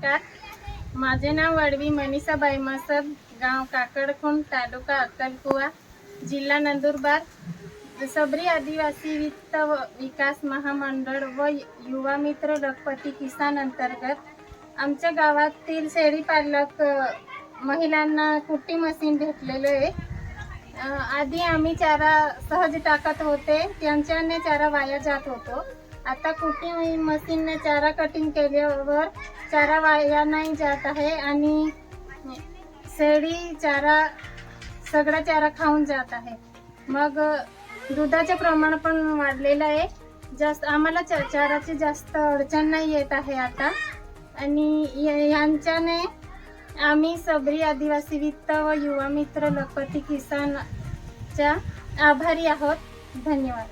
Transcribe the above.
नमस्कार. माझे नाव वडवी मनीषाबाई मसद गाव काकडखोंड तालुका अक्कलकुवा जिल्हा नंदुरबार. सबरी आदिवासी वित्त व विकास महामंडळ व युवा मित्र लखपती किसान अंतर्गत आमच्या गावातील शेळी पालक महिलांना कुट्टी मशीन भेटलेलं आहे. आधी आम्ही चारा सहज टाकत होते त्यांच्याने चारा वाया जात होतो. आता कुट्टी मशीनने चारा कटिंग केल्यावर चारा वाया नाही जात आहे आणि शेळी चारा सगळा चारा खाऊन जात आहे. मग दुधाचे प्रमाण पण वाढलेलं आहे. जास्त आम्हाला चा चाराची जास्त अडचण नाही येत आहे आता. आणि यांच्याने आम्ही सबरी आदिवासी वित्त व युवा मित्र लखपती किसानच्या आभारी आहोत. धन्यवाद.